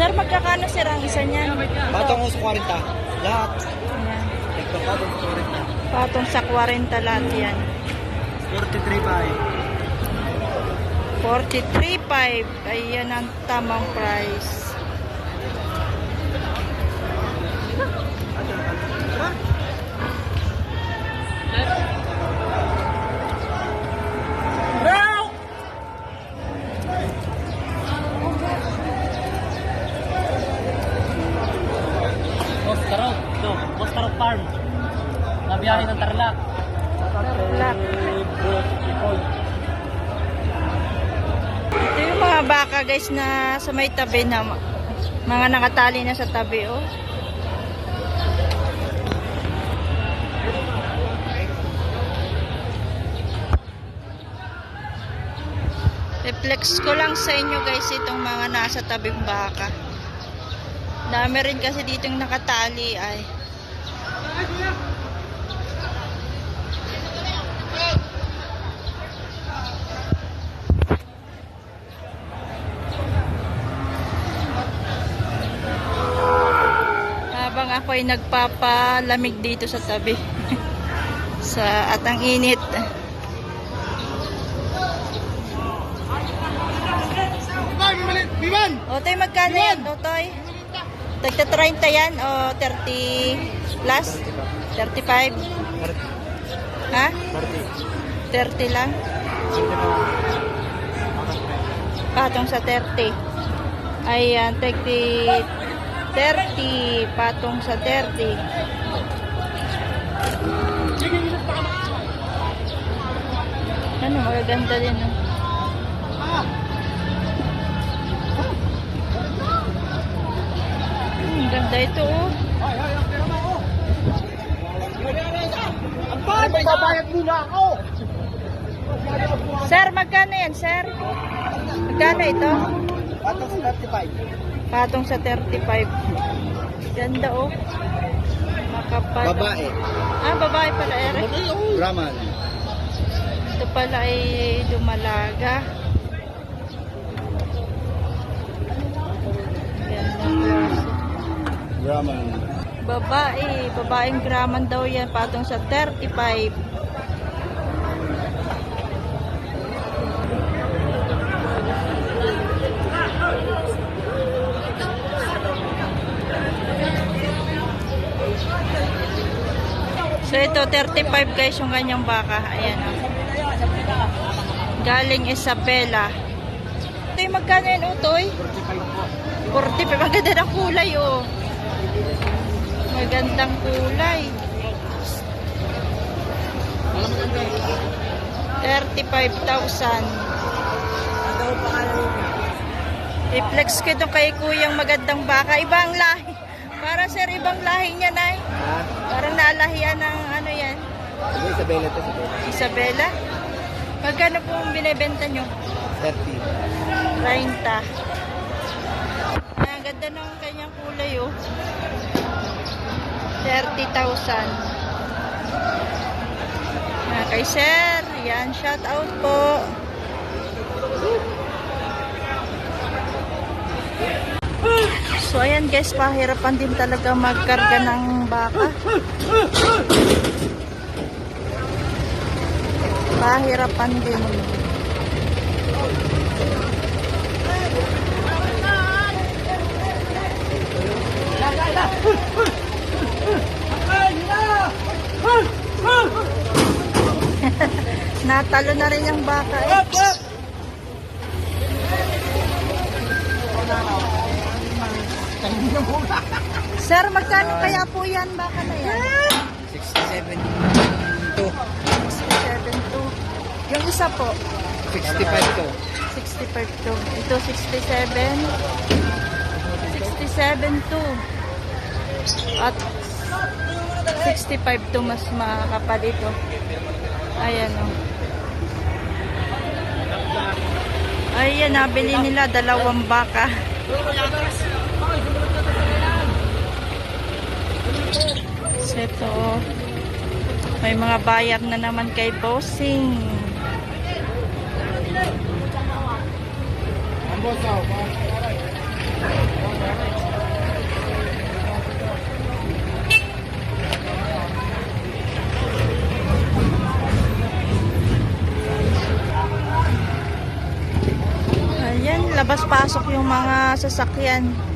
Sir, magkakano sir ang isa niyan? Batong us 40. Lahat. Ayan. Nagpapatong 40. Patong sa 40 lahat yan. 43 pa eh. 43.5. Ayan ang tamang price. Nabiyahe ng Tarlac. Tarlac. Ito yung mga baka guys na sa may tabi na mga nakatali na sa tabi oh. Reflex ko lang sa inyo guys itong mga nasa tabing baka. Dami rin kasi dito yung nakatali ay. Habang ako ay nagpapalamig dito sa tabi. sa at ang init. Biman! Otoy, magkano yan, Otoy? Tagta 30 yan o 30 plus? 35? Ha? 30 lang? Patong sa 30. Ayan, 30. 30. Patong sa 30. Ano, magaganda din. Oh. Hmm, ganda ito oh. Babayad muna ako! Sir, magkano yan, sir? Magkano ito? Batong 35. Patong sa 35. Ganda oh. Makapal. Babae. Ah, babae pala, Eric. Brahman. Ito pala ay dumalaga. Brahman. Babae, babaeng graman daw yan, patong sa 35. So ito, 35 guys yung kanyang baka. Ayan o. Galing Isabela. Ito yung magkano yan, Utoy? 45. Maganda ng kulay, oh. Magandang kulay. 35,000. I-flex ko ito kay kuyang magandang baka. Ibang lahi. Para sir, ibang lahi niya, Nay. Ha? Parang nalahian ng ano yan. Isabela to. Isabela. Isabela. Magkano po ang binibenta nyo? 30. 30. Ay, ang ganda ng kanyang kulay, oh. 30,000. Ah, kay sir, yan, shout out po. So, ayan guys, pahirapan din talaga magkarga ng baka. Pahirapan din. Natalo na rin yung baka eh. Sir, magkano kaya po yan baka na yan? 67 to 67 to. Yung isa po, 65 to. 65 to. Ito 67. 67 to. At 65 to mas makakapal ito. Ayan o. Ayan, nabili nila dalawang baka. So ito, may mga bayad na naman kay bossing. Ayan, labas-pasok yung mga sasakyan.